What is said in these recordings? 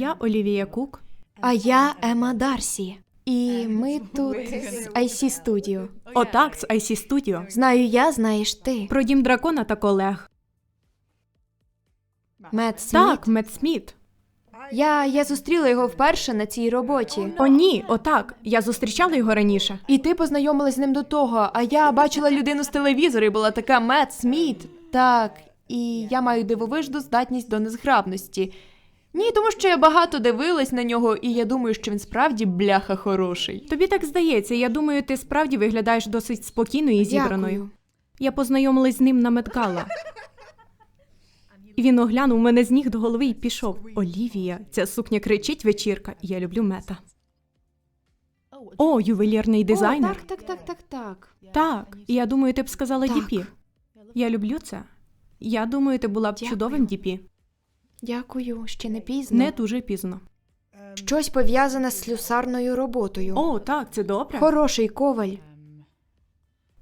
Я Олівія Кук. А я Ема Дарсі. І ми тут з IC Studio. Отак, з IC Studio. Знаю я, знаєш ти. Про дім дракона та колег. Мед Сміт. Так, Мед Сміт. Я, я зустріла його вперше на цій роботі. О, ні, отак. Я зустрічала його раніше. І ти познайомилась з ним до того, а я бачила людину з телевізора і була така Мед Сміт. Так, і я маю дивовижну здатність до незграбності. Ні, тому що я багато дивилась на нього, і я думаю, що він справді бляха хороший. Тобі так здається, я думаю, ти справді виглядаєш досить спокійною і зібраною. Дякую. Я познайомилась з ним на медгала. І він оглянув мене з ніг до голови і пішов. Олівія, ця сукня кричить вечірка. Я люблю мета. О, ювелірний дизайнер. О, так, так, так, так, так. Так, і я думаю, ти б сказала Так. DP. Я люблю це. Я думаю, ти була б Дякую. чудовим DP. Дякую, ще не пізно. Не дуже пізно. Щось пов'язане з слюсарною роботою. О, так, це добре. Хороший коваль.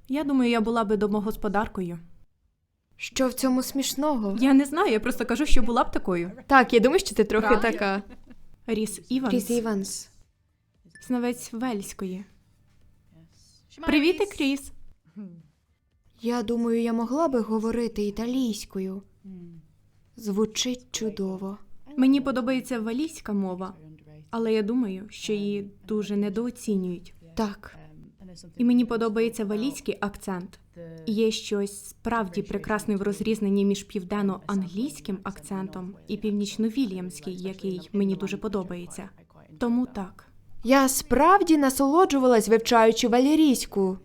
Я думаю, я була би домогосподаркою. Що в цьому смішного? Я не знаю, я просто кажу, що була б такою. Так, я думаю, що ти трохи Правда? така. Ріс Іванс, Кріс Іванс. знавець Вельської. Привіт, Кріс. Я думаю, я могла би говорити італійською. Звучить чудово. Мені подобається валійська мова, але я думаю, що її дуже недооцінюють. Так. І мені подобається валійський акцент. І Є щось справді прекрасне в розрізненні між південно-англійським акцентом і північно-вільямський, який мені дуже подобається. Тому так. Я справді насолоджувалась, вивчаючи валерійську.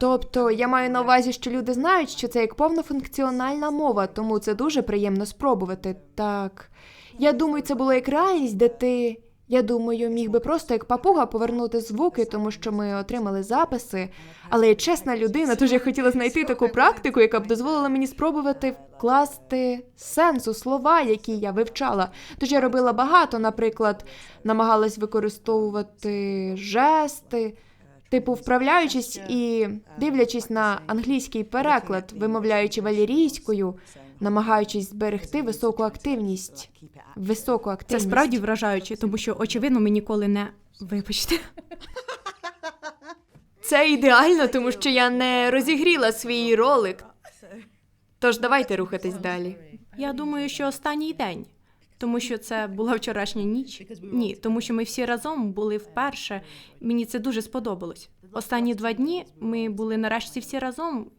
Тобто, я маю на увазі, що люди знають, що це як повнофункціональна мова, тому це дуже приємно спробувати. Так. Я думаю, це було як реальність, де ти. Я думаю, міг би просто як папуга повернути звуки, тому що ми отримали записи. Але я чесна людина, тож я хотіла знайти таку практику, яка б дозволила мені спробувати вкласти сенс у слова, які я вивчала. Тож я робила багато, наприклад, намагалась використовувати жести, типу вправляючись і дивлячись на англійський переклад, вимовляючи валерійською, намагаючись зберегти високу активність. Високу Це справді вражаюче, тому що, очевидно, ми ніколи не. Вибачте. Це ідеально, тому що я не розігріла свій ролик. Тож давайте рухатись далі. Я думаю, що останній день. Тому що це була вчорашня ніч. Ні, тому що ми всі разом були вперше. Мені це дуже сподобалось. Останні два дні ми були нарешті всі разом,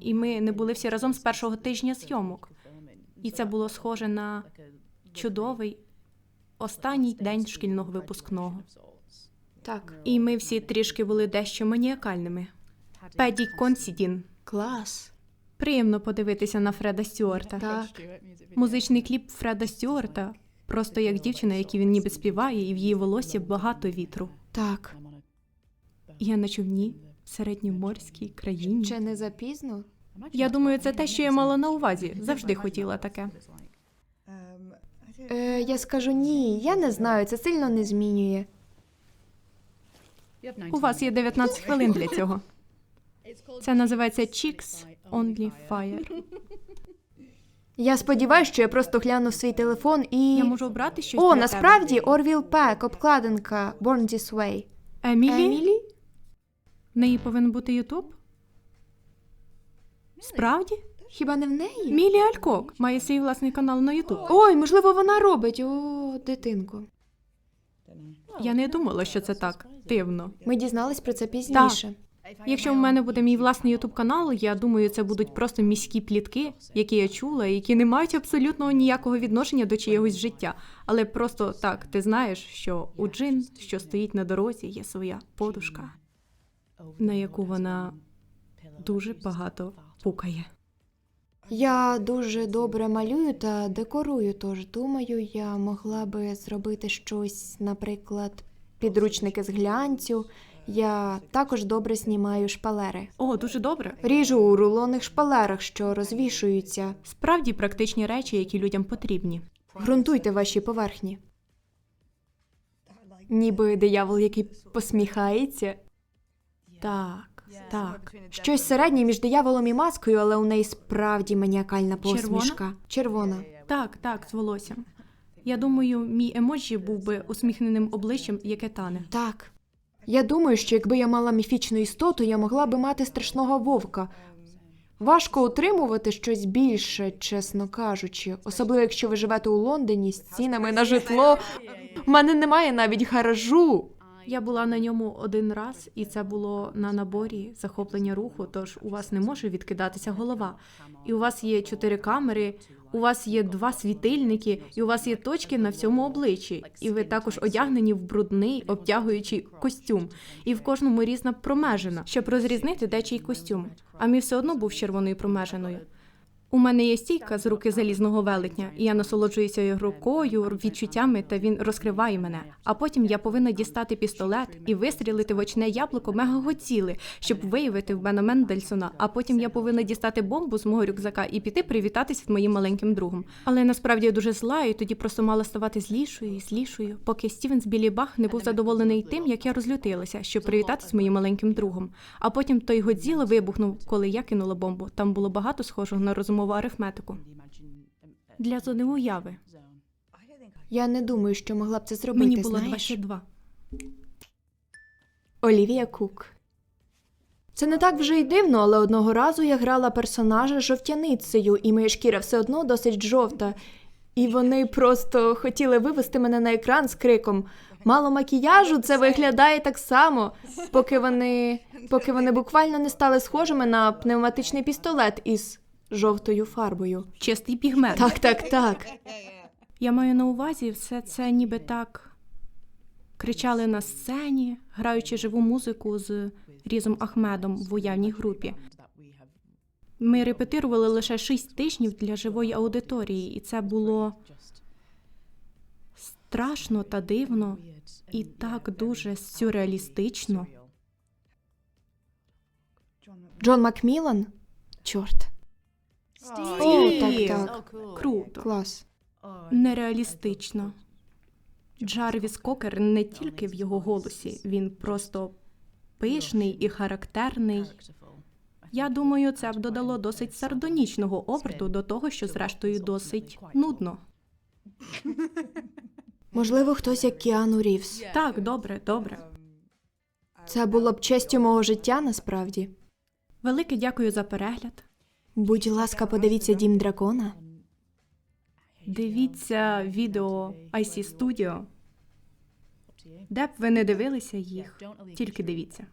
і ми не були всі разом з першого тижня зйомок. І це було схоже на чудовий останній день шкільного випускного. Так, І ми всі трішки були дещо маніакальними. Педі Консідін. клас. Приємно подивитися на Фреда Стюарта. Так. Музичний кліп Фреда Стюарта просто як дівчина, який він ніби співає, і в її волосі багато вітру. Так. Я на човні в середньоморській країні. Ще не запізно? Я думаю, це те, що я мала на увазі. Завжди хотіла таке. Е, я скажу ні, я не знаю, це сильно не змінює. У вас є 19 хвилин для цього. Це називається Chicks Only Fire. Я сподіваюся, що я просто гляну в свій телефон і. Я можу обрати щось. О, для насправді Орвіл Пек, обкладинка Born This Way. Емілі? Емілі? В неї повинен бути Ютуб? Справді? Хіба не в неї? Мілі Алькок має свій власний канал на Ютуб. Ой, можливо, вона робить. О, дитинку. Я не думала, що це так дивно. Ми дізнались про це пізніше. Якщо в мене буде мій власний ютуб канал, я думаю, це будуть просто міські плітки, які я чула, які не мають абсолютно ніякого відношення до чиєгось життя. Але просто так, ти знаєш, що у Джин, що стоїть на дорозі, є своя подушка, на яку вона дуже багато пукає. Я дуже добре малюю та декорую, тож думаю, я могла би зробити щось, наприклад, підручники з глянцю. Я також добре знімаю шпалери. О, дуже добре. Ріжу у рулонних шпалерах, що розвішуються. Справді практичні речі, які людям потрібні. Грунтуйте ваші поверхні. Ніби диявол, який посміхається. Так, так. Щось середнє між дияволом і маскою, але у неї справді маніакальна посмішка. Червона. Так, так, з волоссям. Я думаю, мій емоджі був би усміхненим обличчям, яке тане. Так. Я думаю, що якби я мала міфічну істоту, я могла би мати страшного вовка. Важко утримувати щось більше, чесно кажучи, особливо якщо ви живете у Лондоні з цінами на житло. У мене немає навіть гаражу. Я була на ньому один раз, і це було на наборі захоплення руху. Тож у вас не може відкидатися голова. І у вас є чотири камери, у вас є два світильники, і у вас є точки на всьому обличчі. І ви також одягнені в брудний обтягуючий костюм. І в кожному різна промежина, щоб розрізнити, дечий костюм. А мій все одно був червоною промежиною. У мене є стійка з руки залізного велетня, і я насолоджуюся його рукою, відчуттями, та він розкриває мене. А потім я повинна дістати пістолет і вистрілити в очне яблуко мегагоціли, щоб виявити в Бена Мендельсона. А потім я повинна дістати бомбу з мого рюкзака і піти привітатися з моїм маленьким другом. Але насправді я дуже зла, і тоді просто мала ставати злішою і злішою, поки Стівенс Білі Бах не був задоволений тим, як я розлютилася, щоб привітатися з моїм маленьким другом. А потім той Годзіла вибухнув, коли я кинула бомбу. Там було багато схожого на розумову арифметику. Для зони уяви. Я не думаю, що могла б це зробити. Мені було знаєш? 22. Олівія Кук. Це не так вже й дивно, але одного разу я грала персонажа жовтяницею, і моя шкіра все одно досить жовта. І вони просто хотіли вивести мене на екран з криком Мало макіяжу, це виглядає так само, поки вони, поки вони буквально не стали схожими на пневматичний пістолет із жовтою фарбою. Чистий пігмент. Так, так, так. Я маю на увазі все це ніби так кричали на сцені, граючи живу музику з Різом Ахмедом в уявній групі. Ми репетирували лише шість тижнів для живої аудиторії, і це було страшно та дивно, і так дуже сюрреалістично. Джон Макмілан? Чорт, О, так, так. Круто. клас. Нереалістично. Джарвіс Кокер не тільки в його голосі, він просто пишний і характерний. Я думаю, це б додало досить сардонічного оберту до того, що зрештою досить нудно. Можливо, хтось як Кіану Рівс. Так, добре, добре. Це було б честю мого життя насправді. Велике дякую за перегляд. Будь ласка, подивіться дім дракона. Дивіться відео IC Studio. Де б ви не дивилися їх, тільки дивіться.